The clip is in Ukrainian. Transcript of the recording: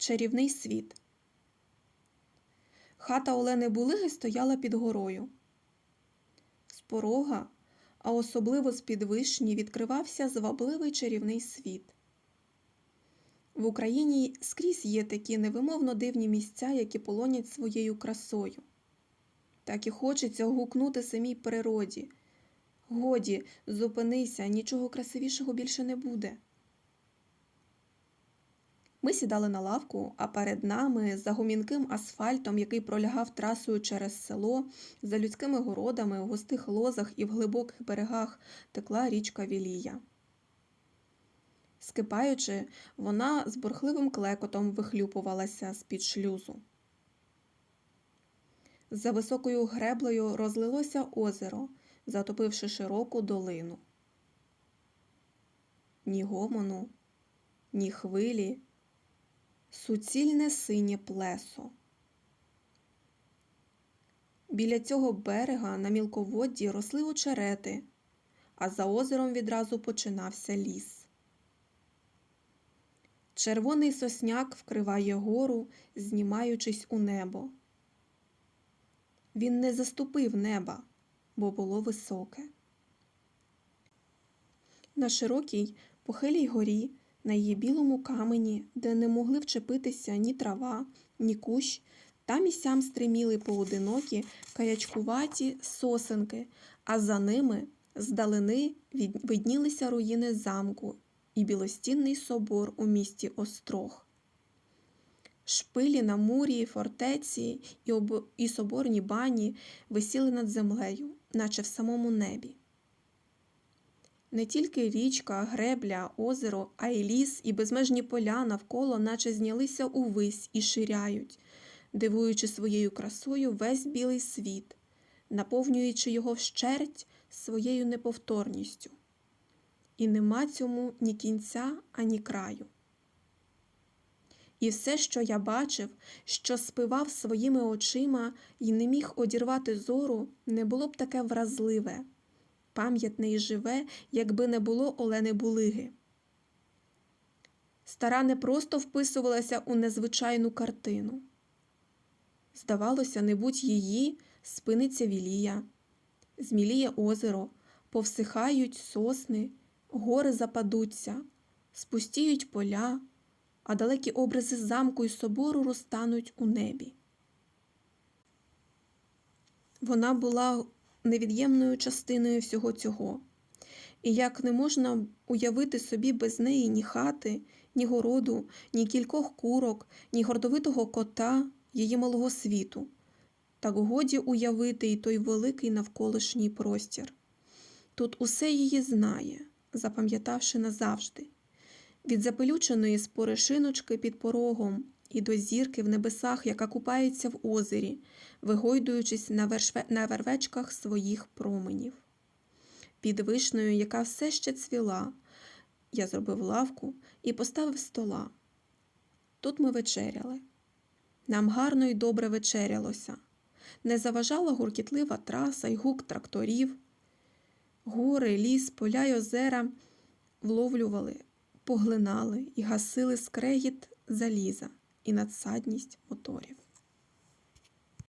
Чарівний світ. Хата Олени Булиги стояла під горою. З порога, а особливо з під вишні, відкривався звабливий чарівний світ. В Україні скрізь є такі невимовно дивні місця, які полонять своєю красою. Так і хочеться гукнути самій природі. Годі, зупинися, нічого красивішого більше не буде. Ми сідали на лавку, а перед нами, за гумінким асфальтом, який пролягав трасою через село, за людськими городами, у густих лозах і в глибоких берегах текла річка Вілія. Скипаючи, вона з бурхливим клекотом вихлюпувалася з-під шлюзу. За високою греблею розлилося озеро, затопивши широку долину. Ні гомону, ні хвилі, суцільне синє плесо. Біля цього берега на мілководді росли очерети, а за озером відразу починався ліс. Червоний сосняк вкриває гору, знімаючись у небо. Він не заступив неба, бо було високе. На широкій похилій горі, на її білому камені, де не могли вчепитися ні трава, ні кущ, там і сям стриміли поодинокі карячкуваті сосенки, а за ними здалини виднілися руїни замку і білостінний собор у місті Острог. Шпилі на мурі, фортеці і, об... і соборні бані висіли над землею, наче в самому небі. Не тільки річка, гребля, озеро, а й ліс і безмежні поля навколо, наче знялися увись і ширяють, дивуючи своєю красою весь білий світ, наповнюючи його вщерть своєю неповторністю. І нема цьому ні кінця, ані краю. І все, що я бачив, що спивав своїми очима і не міг одірвати зору, не було б таке вразливе, пам'ятне і живе, якби не було Олени Булиги. Стара не просто вписувалася у незвичайну картину. Здавалося, не будь її, спиниться вілія, зміліє озеро, повсихають сосни, гори западуться, спустіють поля, а далекі образи замку і собору розтануть у небі. Вона була невід'ємною частиною всього цього, і як не можна уявити собі без неї ні хати, ні городу, ні кількох курок, ні гордовитого кота її малого світу, так годі уявити і той великий навколишній простір. Тут усе її знає, запам'ятавши назавжди. Від запелюченої споришиночки під порогом і до зірки в небесах, яка купається в озері, вигойдуючись на, вершве... на вервечках своїх променів. Під вишнею, яка все ще цвіла, я зробив лавку і поставив стола. Тут ми вечеряли. Нам гарно й добре вечерялося. Не заважала гуркітлива траса й гук тракторів. Гори, ліс, поля й озера вловлювали, поглинали і гасили скрегіт заліза і надсадність моторів.